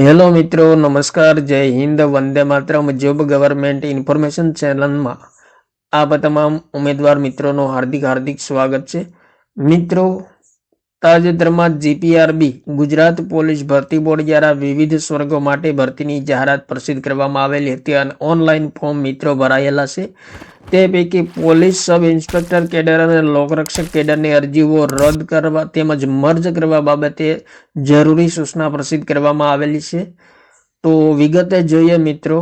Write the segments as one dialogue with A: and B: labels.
A: Hello મિત્રો, નમસ્કાર, Jai Hind, Vande Mataram, job government information ચેનલમાં. આપ તમામ ઉમેદવાર મિત્રોનું હાર્દિક હાર્દિક સ્વાગત છે. મિત્રો તાજેતરમાં જીપીઆરબી, ગુજરાત પોલીસ ભરતી બોર્ડ દ્વારા વિવિધ સ્વર્ગો માટે ભરતીની જાહેરાત પ્રસિદ્ધ કરવામાં આવેલી હતી અને ઓનલાઈન ફોર્મ મિત્રો ભરાયેલા છે. તે પૈકી પોલીસ સબ ઇન્સ્પેક્ટર કેડર અને લોકરક્ષક કેડરની અરજીઓ રદ કરવા તેમજ મર્જ કરવા બાબતે જરૂરી સૂચના પ્રસિદ્ધ કરવામાં આવેલી છે. તો વિગતે જોઈએ મિત્રો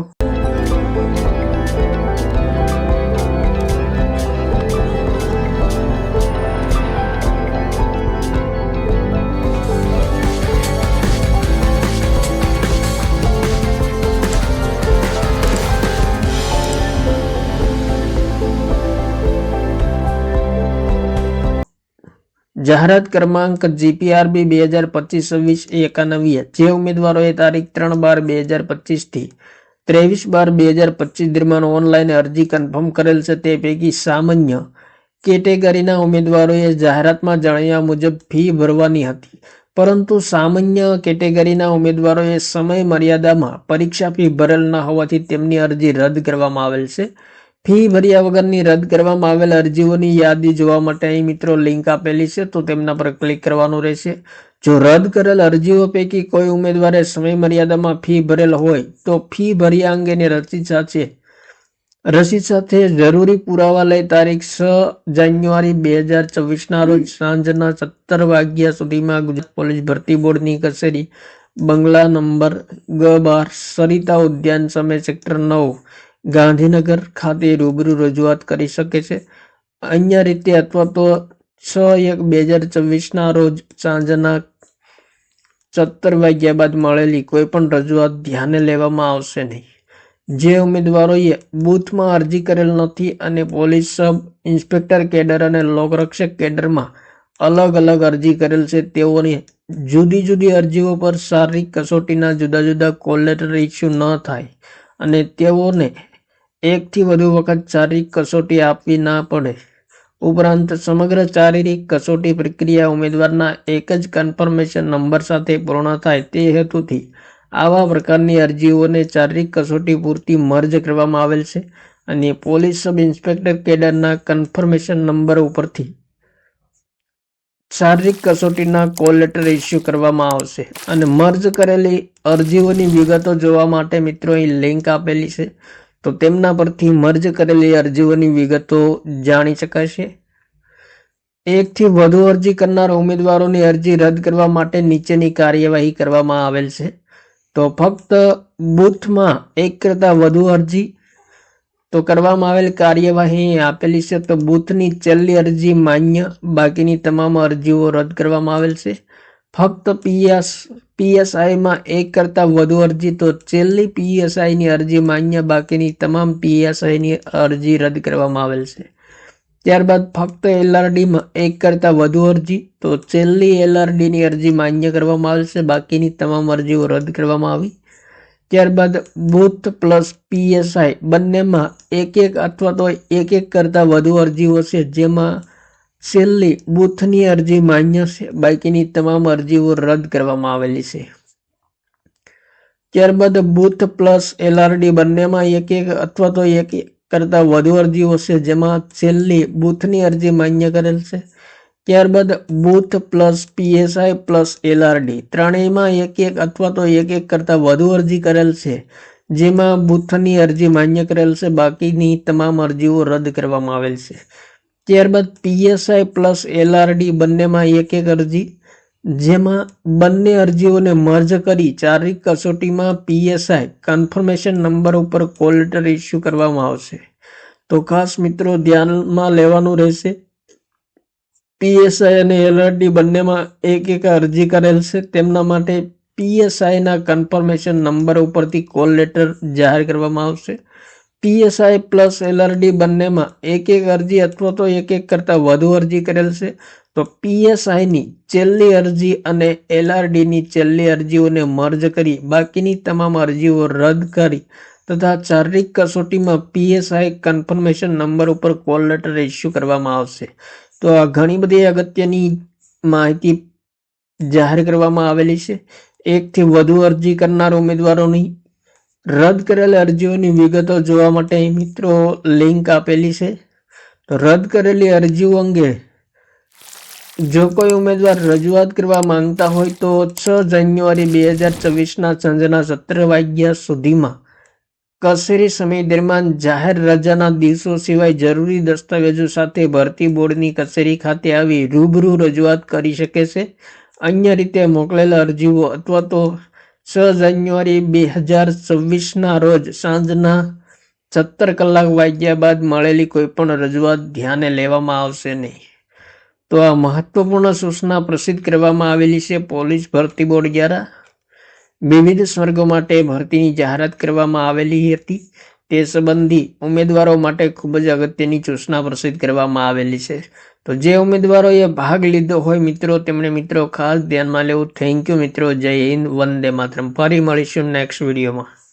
A: જાહેરાત ક્રમાંક જીપીઆરબી બે હજાર પચીસ, છવ્વીસ એકાનવીએ જે ઉમેદવારોએ તારીખ ત્રણ બાર બે હજાર પચીસથી ત્રેવીસ બાર બે હજાર પચીસ દરમિયાન ઓનલાઈન અરજી કન્ફર્મ કરેલ છે તે પૈકી સામાન્ય કેટેગરીના ઉમેદવારોએ જાહેરાતમાં જણાવ્યા મુજબ ફી ભરવાની હતી. પરંતુ સામાન્ય કેટેગરીના ઉમેદવારોએ સમય મર્યાદામાં પરીક્ષા ફી ભરેલ ન હોવાથી તેમની અરજી રદ કરવામાં આવેલ છે. ફી ભર્યા વગરની રદ કરવામાં આવેલ અરજીઓની યાદી જોવા માટે અહીં મિત્રો લિંક આપેલી છે, તો તેમના પર ક્લિક કરવાનું રહેશે. જો રદ કરેલ અરજીઓ પૈકી કોઈ ઉમેદવારે સમય મર્યાદામાં ફી ભરેલ હોય, તો ફી ભર્યા અંગેની રસીદ સાથે રસીદ સાથે જરૂરી પુરાવા લઈ તારીખ છ જાન્યુઆરી બે હજાર ચોવીસના રોજ સાંજના સત્તર વાગ્યા સુધીમાં ગુજરાત પોલીસ ભરતી બોર્ડની કચેરી, બંગલા નંબર ગ બાર, સરિતા ઉદ્યાન સામે સેક્ટર નવ ગાંધીનગર ખાતે રૂબરૂ રજૂઆત કરી શકે છે. અન્ય રીતે અથવા તો છ એક બે હજાર ચોવીસના રોજ સાંજના સત્તર વાગ્યા બાદ મળેલી કોઈ પણ રજૂઆત ધ્યાને લેવામાં આવશે નહીં. જે ઉમેદવારોએ બૂથમાં અરજી કરેલ નથી અને પોલીસ સબ ઇન્સ્પેક્ટર કેડર અને લોકરક્ષક કેડરમાં અલગ અલગ અરજી કરેલ છે, તેઓની જુદી જુદી અરજીઓ પર શારીરિક કસોટીના જુદા જુદા કોલેટર ઇસ્યુ ન થાય અને તેઓને એકથી વધુ વખત શારીરિક કસોટી આપવી ના પડે. ઉપરાંત સમગ્ર શારીરિક કસોટી પ્રક્રિયા ઉમેદવારના એક જ કન્ફર્મેશન નંબર સાથે પૂર્ણ થાય તે હેતુથી આવા પ્રકારની અરજીઓને શારીરિક કસોટી પૂરતી મર્જ કરવામાં આવેલ છે અને પોલીસ સબ ઇન્સ્પેક્ટર કેડરના કન્ફર્મેશન નંબર ઉપરથી શારીરિક કસોટીના કોલ લેટર ઇસ્યુ કરવામાં આવશે અને મર્જ કરેલી અરજીઓની વિગતો જોવા માટે મિત્રો અહીં લિંક આપેલી છે. તો તેમના પરથી મર્જ કરેલી અરજીઓની વિગતો જાણી શકાશે. એકથી વધુ અરજી કરનાર ઉમેદવારોની અરજી રદ કરવા માટે નીચેની કાર્યવાહી કરવામાં આવેલ છે. તો ફક્ત બૂથમાં એક કરતાં વધુ અરજી તો કરવામાં આવેલ કાર્યવાહી આપેલી છે. તો બૂથની છેલ્લી અરજી માન્ય, બાકીની તમામ અરજીઓ રદ કરવામાં આવેલ છે. ફક્ત પીએસ, પીએસઆઈમાં એક કરતાં વધુ અરજી, તો છેલ્લી પીએસઆઈની અરજી માન્ય બાકીની તમામ પીએસઆઈની અરજી રદ કરવામાં આવેલ છે. ત્યારબાદ ફક્ત એલઆરડીમાં એક કરતાં વધુ અરજી, તો છેલ્લી એલઆરડીની અરજી માન્ય કરવામાં આવેલ છે. બાકીની તમામ અરજીઓ રદ કરવામાં આવી. ત્યારબાદ બુથ પ્લસ પીએસઆઈ બંનેમાં એક એક અથવા તો એક એક કરતાં વધુ અરજીઓ છે, જેમાં છેલ્લી બૂથની અરજી માન્ય છે. બાકીની તમામ અરજીઓ રદ કરવામાં આવેલી છે. ત્યારબાદ બૂથ પ્લસ એલઆરડી બંનેમાં એક એક અથવા તો એક કરતાં વધુ અરજીઓ છે, જેમાં છેલ્લી બૂથની અરજી માન્ય કરેલ છે. ત્યારબાદ બૂથ પ્લસ પીએસઆઈ પ્લસ એલઆરડી ત્રણેયમાં એક એક અથવા તો એક એક કરતાં વધુ અરજી કરેલ છે, જેમાં બૂથની અરજી માન્ય કરેલ છે. બાકીની તમામ અરજીઓ રદ કરવામાં આવેલ છે. ત્યારબાદ પીએસઆઈ પ્લસ એલઆરડી બંનેમાં એક એક અરજી, જેમાં બંને અરજીઓને મર્જ કરી ચારિક કસોટીમાં પીએસઆઈ કન્ફર્મેશન નંબર ઉપર કોલ લેટર ઇસ્યુ કરવામાં આવશે. તો ખાસ મિત્રો ધ્યાનમાં લેવાનું રહેશે. પીએસઆઈ અને એલઆરડી બંનેમાં એક એક અરજી કરેલ છે. તેમના માટે પીએસઆઈના કન્ફર્મેશન નંબર ઉપરથી કોલ લેટર જાહેર કરવામાં આવશે. પીએસઆઈ પ્લસ એલઆરડી બંનેમાં એક એક અરજી અથવા તો એક એક કરતાં વધુ અરજી કરેલ છે. તો પીએસઆઈની છેલ્લી અરજી અને એલઆરડીની છેલ્લી અરજીઓને મર્જ કરી બાકીની તમામ અરજીઓ રદ કરી તથા શારીરિક કસોટીમાં પીએસઆઈ કન્ફર્મેશન નંબર ઉપર કોલ લેટર ઇસ્યુ કરવામાં આવશે. તો આ ઘણી બધી અગત્યની માહિતી જાહેર કરવામાં આવેલી છે. એકથી વધુ અરજી કરનાર ઉમેદવારોની રદ કરેલ અરજીઓની વિગતો જોવા માટે અહીં મિત્રો લિંક આપેલી છે. તો રદ કરેલી અરજીઓ અંગે જો કોઈ ઉમેદવાર રજૂઆત કરવા માંગતા હોય તો છ જાન્યુઆરી બે હજાર ચોવીસના સાંજના સત્તર વાગ્યા સુધીમાં કસેરી સમય દરમિયાન જાહેર રજાના દિવસો સિવાય જરૂરી દસ્તાવેજો સાથે ભરતી બોર્ડની કચેરી ખાતે આવી રૂબરૂ રજૂઆત કરી શકે છે. અન્ય રીતે મોકલેલ અરજીઓ અથવા તો છ જાન્યુઆરી બે હજાર છવ્વીસના રોજ સાંજના સત્તર કલાક વાગ્યા બાદ મળેલી કોઈપણ રજૂઆત ધ્યાને લેવામાં આવશે નહીં. તો આ મહત્વપૂર્ણ સૂચના પ્રસિદ્ધ કરવામાં આવેલી છે પોલીસ ભરતી બોર્ડ દ્વારા. વિવિધ સ્વર્ગો માટે ભરતીની જાહેરાત કરવામાં આવેલી હતી. તે સંબંધી ઉમેદવારો માટે ખૂબ જ અગત્યની સૂચના પ્રસિદ્ધ કરવામાં આવેલી છે. તો જે ઉમેદવારોએ ભાગ લીધો હોય મિત્રો, તેમણે મિત્રો ખાસ ધ્યાનમાં લેવું. થેન્ક યુ મિત્રો. જય હિન્દ. વંદે માતરમ. ફરી મળીશું નેક્સ્ટ વિડીયોમાં